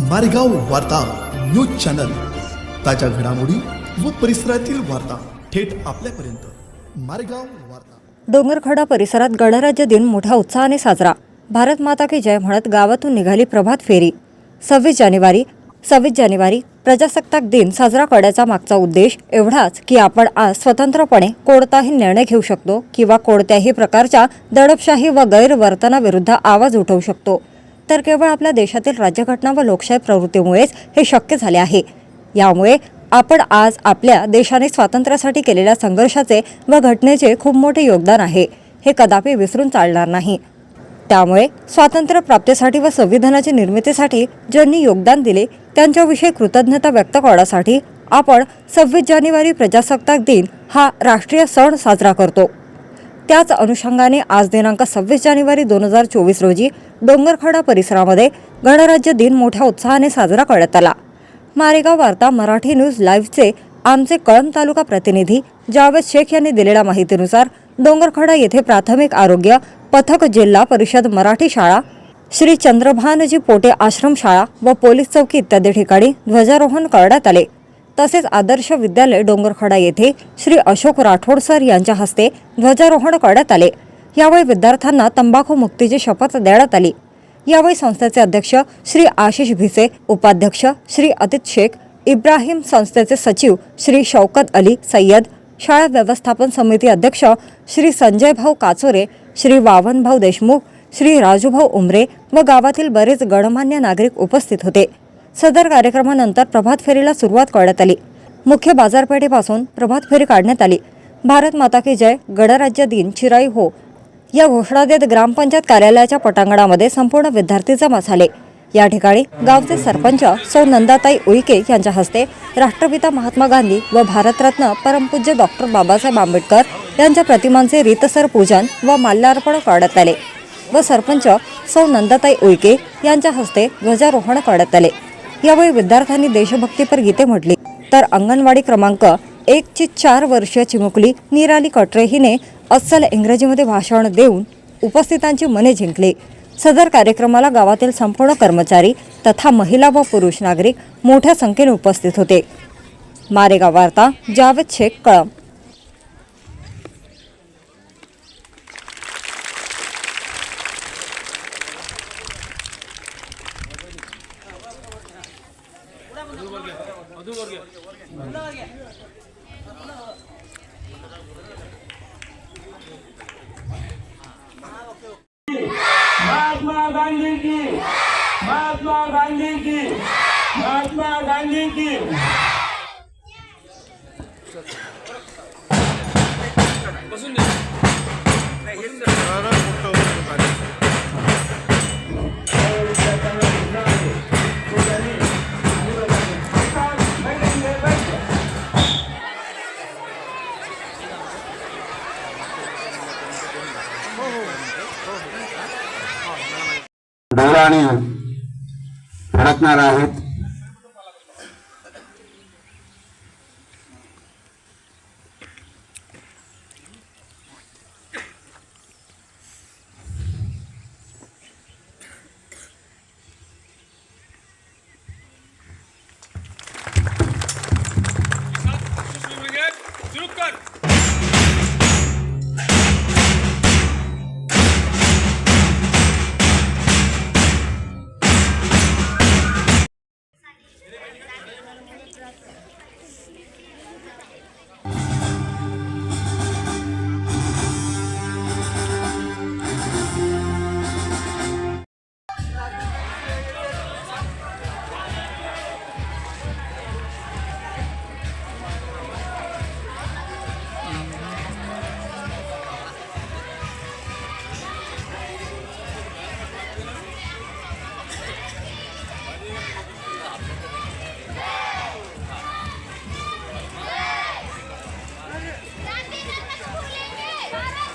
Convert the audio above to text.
मारेगाव वार्ता news channel. ताज्या घडामोडी व परिसरातील वार्ता थेट आपल्यापर्यंत. मारेगाव वार्ता. डोंगरखडा परिसरात गणराज्य दिन मोठ्या उत्साहाने साजरा. भारत माता की जय म्हणत गावातून निघाली प्रभात फेरी. सव्वीस जानेवारी सव्वीस जानेवारी प्रजासत्ताक दिन साजरा करण्याचा मागचा उद्देश एवढाच की आपण आज स्वतंत्रपणे कोणताही निर्णय घेऊ शकतो किंवा कोणत्याही प्रकारच्या दडपशाही व गैरवर्तनाविरुद्ध आवाज उठवू शकतो. तर केवळ आपल्या देशातील राज्यघटना व लोकशाही प्रवृत्तीमुळेच हे शक्य झाले आहे. यामुळे आपण आज आपल्या देशाने स्वातंत्र्यासाठी केलेल्या संघर्षाचे व घटनेचे खूप मोठे योगदान आहे. हे कदापि विसरून चालणार नाही. त्यामुळे स्वातंत्र्य प्राप्तीसाठी व संविधानाच्या निर्मितीसाठी ज्यांनी योगदान दिले त्यांच्याविषयी कृतज्ञता व्यक्त करण्यासाठी आपण सव्वीस जानेवारी प्रजासत्ताक दिन हा राष्ट्रीय सण साजरा करतो. त्याच अनुषंगाने आज दिनांक सव्वीस जानेवारी दोन हजार चोवीस रोजी डोंगरखडा परिसरामध्ये गणराज्य दिन मोठ्या उत्साहाने साजरा करण्यात आला. मारेगाव वार्ता मराठी न्यूज लाईव्हचे आमचे कळंब तालुका प्रतिनिधी जावेद शेख यांनी दिलेल्या माहितीनुसार डोंगरखडा येथे प्राथमिक आरोग्य पथक जिल्हा परिषद मराठी शाळा श्री चंद्रभानजी पोटे आश्रमशाळा व पोलीस चौकी इत्यादी ठिकाणी ध्वजारोहण करण्यात आले. तसेच आदर्श विद्यालय डोंगरखडा येथे श्री अशोक राठोड सर यांच्या हस्ते ध्वजारोहण करण्यात आले. यावेळी विद्यार्थ्यांना तंबाखू मुक्तीची शपथ देण्यात आली. यावेळी संस्थेचे अध्यक्ष श्री आशिष भिसे उपाध्यक्ष श्री अतित शेख इब्राहिम संस्थेचे सचिव श्री शौकत अली सय्यद शाळा व्यवस्थापन समिती अध्यक्ष श्री संजय भाऊ काचोरे श्री वावनभाऊ देशमुख श्री राजूभाऊ उमरे व गावातील बरेच गणमान्य नागरिक उपस्थित होते. सदर कार्यक्रमानंतर प्रभात फेरीला सुरुवात करण्यात आली. मुख्य बाजारपेठेपासून प्रभात फेरी काढण्यात आली. भारत माता की जय गणराज्य दिन चिराई हो या घोषणा देत ग्रामपंचायत कार्यालयाच्या पटांगणामध्ये संपूर्ण विद्यार्थी जमा झाले. या ठिकाणी गावचे सरपंच सौ नंदाताई उईके यांच्या हस्ते राष्ट्रपिता महात्मा गांधी व भारतरत्न परमपूज्य डॉक्टर बाबासाहेब आंबेडकर यांच्या प्रतिमांचे रीतसर पूजन व माल्यार्पण करण्यात आले व सरपंच सौ नंदाताई उईके यांच्या हस्ते ध्वजारोहण करण्यात आले. यावेळी विद्यार्थ्यांनी देशभक्तीपर गीते म्हटली. तर अंगणवाडी क्रमांक एकची चार वर्षीय चिमुकली निराली कटरे हिने अस्सल इंग्रजीमध्ये भाषण देऊन उपस्थितांची मने जिंकली. सदर कार्यक्रमाला गावातील संपूर्ण कर्मचारी तथा महिला व पुरुष नागरिक मोठ्या संख्येने उपस्थित होते. मारेगाव वार्ता जावेद शेख कळम महात्मा गांधी की महात्मा गांधी की महात्मा गांधी की डोळ्याने फडकणार आहेत. Yes.